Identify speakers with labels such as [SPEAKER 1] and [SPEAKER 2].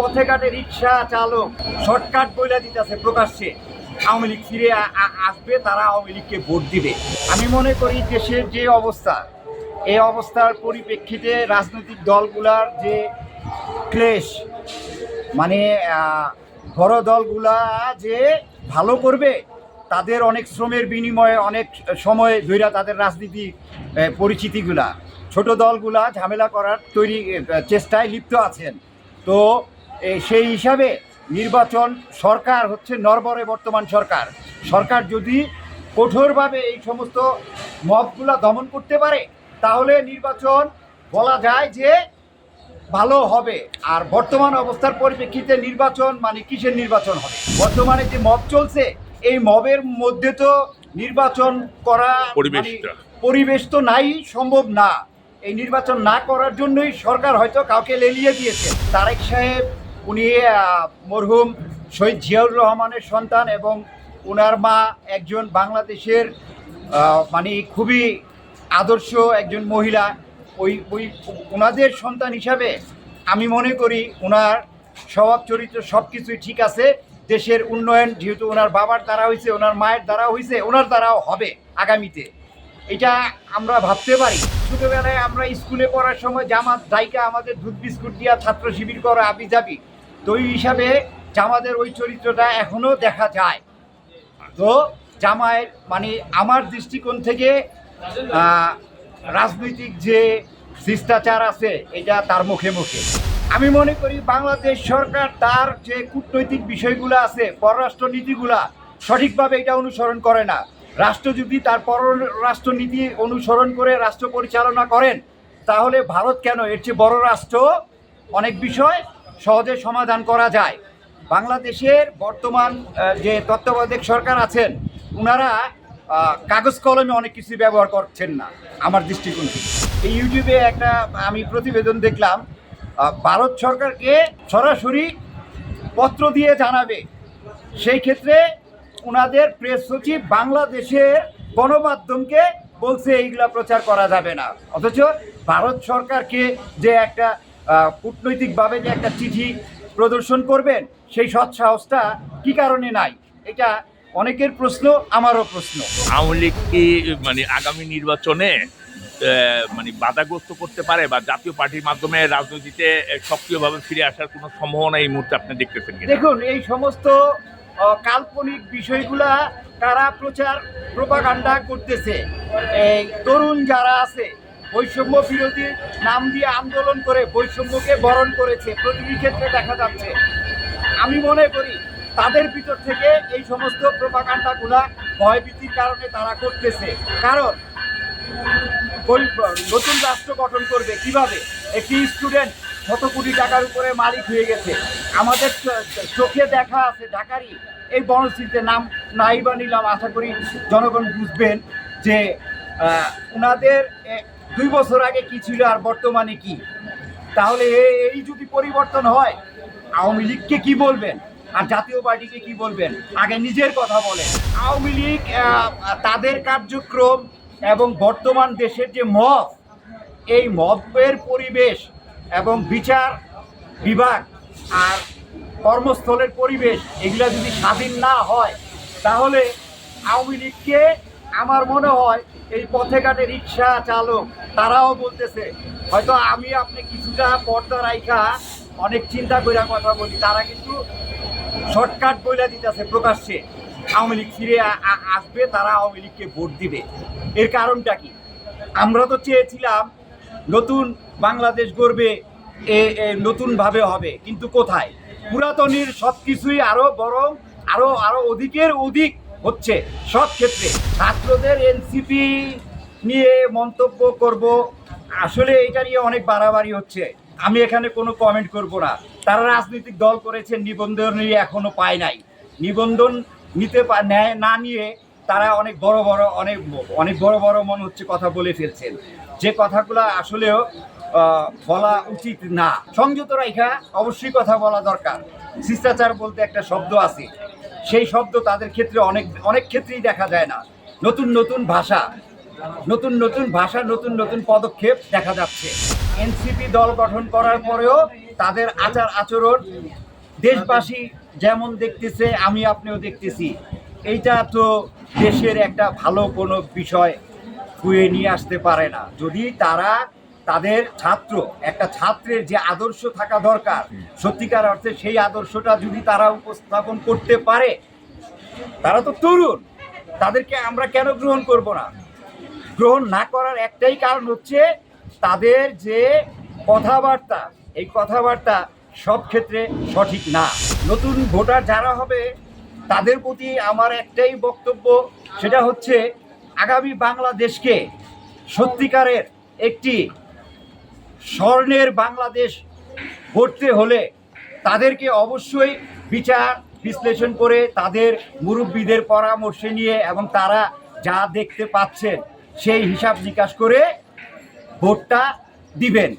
[SPEAKER 1] পথে ঘাটে রিক্সা চালক শর্টকাট বইলা দিতেছে প্রকাশ্যে। আওয়ামী লীগ ফিরে আসবে, তারা আওয়ামী লীগকে ভোট দিবে। আমি মনে করি দেশের যে অবস্থা, এই অবস্থার পরিপ্রেক্ষিতে রাজনৈতিক দলগুলার যে ক্লেশ মানে বড় দলগুলা যে ভালো করবে, তাদের অনেক শ্রমের বিনিময়ে, অনেক সময় ধৈরা তাদের রাজনীতি পরিচিতিগুলা। ছোট দলগুলা ঝামেলা করার তৈরি চেষ্টায় লিপ্ত আছেন। তো সেই হিসাবে নির্বাচন সরকার হচ্ছে নরবরে বর্তমান সরকার। সরকার যদি কঠোরভাবে এই সমস্ত মবগুলা দমন করতে পারে তাহলে নির্বাচন বলা যায় যে ভালো হবে। আর বর্তমান অবস্থার পরিপ্রেক্ষিতে নির্বাচন মানে কিসের নির্বাচন হবে? বর্তমানে যে মব চলছে এই মবের মধ্যে তো নির্বাচন করা মানে পরিবেশ তো নাই সম্ভব না। এই নির্বাচন না করার জন্যই সরকার হয়তো কাউকে লেলিয়ে দিয়েছে। তারেক সাহেব উনি মরহুম শহীদ জিয়াউর রহমানের সন্তান এবং ওনার মা একজন বাংলাদেশের মানে খুবই আদর্শ একজন মহিলা। ওই ওই ওনাদের সন্তান হিসাবে আমি মনে করি ওনার স্বভাব, চরিত্র সব কিছুই ঠিক আছে। দেশের উন্নয়ন, যেহেতু ওনার বাবার দ্বারা হয়েছে ওনার মায়ের দ্বারা হয়েছে ওনার দ্বারাও হবে আগামীতে। এটা আমরা ভাবতে পারি। ছোটোবেলায় আমরা স্কুলে পড়ার সময় জামাত দায়িকা আমাদের দুধ বিস্কুট দিয়া ছাত্র শিবির করা আবি যাবি তো ওই হিসাবে জামাতের ওই চরিত্রটা এখনও দেখা যায়। তো জামায়ের মানে আমার দৃষ্টিকোণ থেকে রাজনৈতিক যে শিষ্টাচার আছে, এটা তার মুখে মুখে। আমি মনে করি বাংলাদেশ সরকার তার যে কূটনৈতিক বিষয়গুলো আছে, পররাষ্ট্র নীতিগুলা সঠিকভাবে এটা অনুসরণ করে না। রাষ্ট্র যদি তার পররাষ্ট্রনীতি অনুসরণ করে রাষ্ট্র পরিচালনা করেন, তাহলে ভারত কেন? এর চেয়ে বড় রাষ্ট্র অনেক বিষয়। সহজে সমাধান করা যায়। বাংলাদেশের বর্তমান যে তত্ত্বাবধায়ক সরকার আছেন ওনারা কাগজ কলমে অনেক কিছু ব্যবহার করছেন না, আমার দৃষ্টিকোণ। থেকে এই ইউটিউবে একটা, আমি প্রতিবেদন দেখলাম ভারত সরকারকে সরাসরি পত্র দিয়ে জানাবে। সেই ক্ষেত্রে ওনাদের প্রেস সচিব বাংলাদেশের গণমাধ্যমকে বলছে, এইগুলা প্রচার করা যাবে না। অথচ ভারত সরকারকে যে একটা কূটনৈতিকভাবে যে একটা চিঠি প্রদর্শন করবেন সেই সৎসাহসটা কি কারণে নাই? এটা অনেকের প্রশ্ন আমারও প্রশ্ন।
[SPEAKER 2] আওয়ামী লীগ কি মানে আগামী নির্বাচনে মানে বাধাগ্রস্ত করতে পারে বা জাতীয় পার্টির মাধ্যমে রাজনীতিতে সক্রিয়ভাবে ফিরে আসার কোনো সম্ভাবনা এই মুহূর্তে আপনি দেখতেছেন
[SPEAKER 1] দেখুন এই সমস্ত কাল্পনিক বিষয়গুলা তারা প্রচার প্রপাগান্ডা করতেছে। এই তরুণ যারা আছে বৈষম্য বিরোধী নাম দিয়ে আন্দোলন করে বৈষম্যকে বরণ করেছে, প্রতিটি ক্ষেত্রে দেখা যাচ্ছে। আমি মনে করি তাদের ভিতর থেকে এই সমস্ত প্রপাগান্ডাগুলা ভয়ভীতির কারণে তারা করতেছে। কারণ নতুন রাষ্ট্র গঠন করবে কীভাবে? একটি স্টুডেন্ট শত কোটি টাকার উপরে মালিক হয়ে গেছে? আমাদের চোখে দেখা আছে ঢাকারই এই বনশ্রীতে নাম নাইবা নিলাম। আশা করি জনগণ বুঝবেন যে ওনাদের দুই বছর আগে কি ছিল আর বর্তমানে কি? তাহলে এই যদি পরিবর্তন হয়, আওয়ামী লীগকে কি বলবেন? আর জাতীয় পার্টিকে কি বলবেন? আগে নিজের কথা বলেন। আওয়ামী লীগ তাদের কার্যক্রম এবং বর্তমান দেশের যে মব, এই মবের পরিবেশ এবং বিচার বিভাগ আর কর্মস্থলের পরিবেশ, এগুলা যদি স্বাধীন না হয়, তাহলে আওয়ামী লীগকে আমার মনে হয় এই পথে ঘাটে রিক্সা চালক, তারাও বলতেছে, হয়তো আমি আপনি কিছুটা পর্দা রাইখা অনেক চিন্তা করে কথা বলি। তারা কিন্তু শর্টকাট বইলা দিতেছে প্রকাশ্যে। আওয়ামী লীগ ফিরে আসবে, তারা আওয়ামী লীগকে ভোট দিবে। এর কারণটা কি? আমরা তো চেয়েছিলাম নতুন বাংলাদেশ গড়বে, এ নতুনভাবে হবে, কিন্তু কোথায়? পুরাতনীর সব কিছুই আরও বরং আরও আরও অধিকের অধিক হচ্ছে। সব ক্ষেত্রে ছাত্রদের এনসিপি নিয়ে মন্তব্য করব। আসলে এটা নিয়ে অনেক বাড়াবাড়ি হচ্ছে। আমি এখানে কোনো কমেন্ট করব না। তারা রাজনৈতিক দল করেছে, নিবন্ধন নিয়ে এখনও পায় নাই। নিবন্ধন নিতে নেয়, না নিয়ে তারা অনেক বড় বড়, অনেক অনেক বড় বড় মনে হচ্ছে কথা বলে ফেলছেন। যে কথাগুলো আসলেও বলা উচিত না। সংযত রাইখা, অবশ্যই কথা বলা দরকার। শিষ্টাচার বলতে একটা শব্দ আছে। সেই শব্দ তাদের ক্ষেত্রে অনেক অনেক ক্ষেত্রেই দেখা যায় না। নতুন নতুন ভাষা, নতুন নতুন ভাষা, নতুন নতুন পদক্ষেপ দেখা যাচ্ছে। এনসিপি দল গঠন করার পরেও তাদের আচার আচরণ দেশবাসী যেমন দেখতেছে, আমি আপনিও দেখতেছি। এইটা তো দেশের একটা ভালো কোনো বিষয় খুঁয়ে নিয়ে আসতে পারে না। যদি তারা তাদের ছাত্র একটা ছাত্রের যে আদর্শ থাকা দরকার সত্যিকার অর্থে সেই আদর্শটা যদি তারা উপস্থাপন করতে পারে তারা তো তরুণ তাদেরকে আমরা কেন গ্রহণ করব না? গ্রহণ না করার একটাই কারণ হচ্ছে তাদের যে কথাবার্তা এই কথাবার্তা সব ক্ষেত্রে সঠিক না। নতুন ভোটার যারা হবে তাদের প্রতি আমার একটাই বক্তব্য সেটা হচ্ছে আগামী বাংলাদেশকে সত্যিকারের একটি স্বর্ণের বাংলাদেশ গড়তে হলে তাদেরকে অবশ্যই বিচার, বিশ্লেষণ করে তাদের মুরব্বীদের পরামর্শে নিয়ে এবং তারা যা দেখতে পাচ্ছেন সেই হিসাব নিকাশ করে ভোটটা দিবেন।